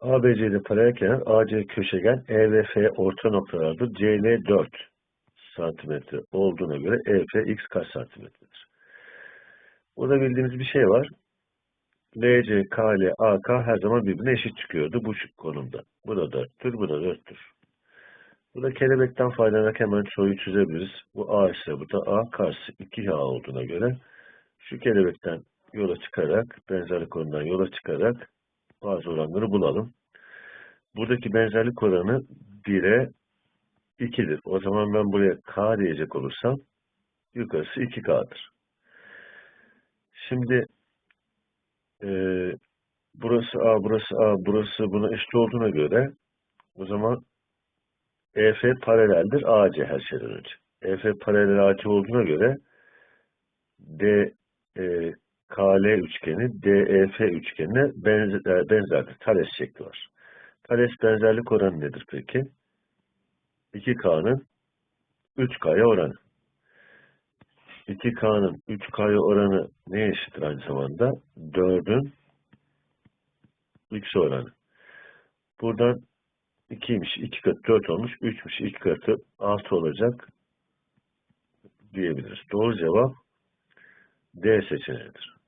ABC'de paralel kenar AC köşegen E ve F orta noktalardır. CL 4 santimetre olduğuna göre EF x kaç santimetredir? Burada bildiğimiz bir şey var. LC, KL, AK her zaman birbirine eşit çıkıyordu bu konumda. Bu da 4'tür, bu da 4'tür. Burada kelebekten faydalanarak hemen soruyu çözebiliriz. Bu A ise bu da A, karşısı 2A olduğuna göre şu kelebekten yola çıkarak, benzerlik oranından yola çıkarak bazı oranları bulalım. Buradaki benzerlik oranı 1'e 2'dir. O zaman ben buraya K diyecek olursam yukarısı 2K'dır. Şimdi eee, burası A, burası A, burası buna eşit olduğuna göre o zaman EF paraleldir AC her şeyden önce. EF paralel AC olduğuna göre D e, KL üçgeni DEF üçgenine benzer, benzerdir. Thales şekli var. Thales benzerlik oranı nedir peki? 2K'nın 3K'ya oranı. 2K'nın 3K'ya oranı neye eşittir aynı zamanda? 4'ün x oranı. Buradan 2'ymiş, 2 katı 4 olmuş, 3'müş, 2 katı 6 olacak diyebiliriz. Doğru cevap D seçeneğidir.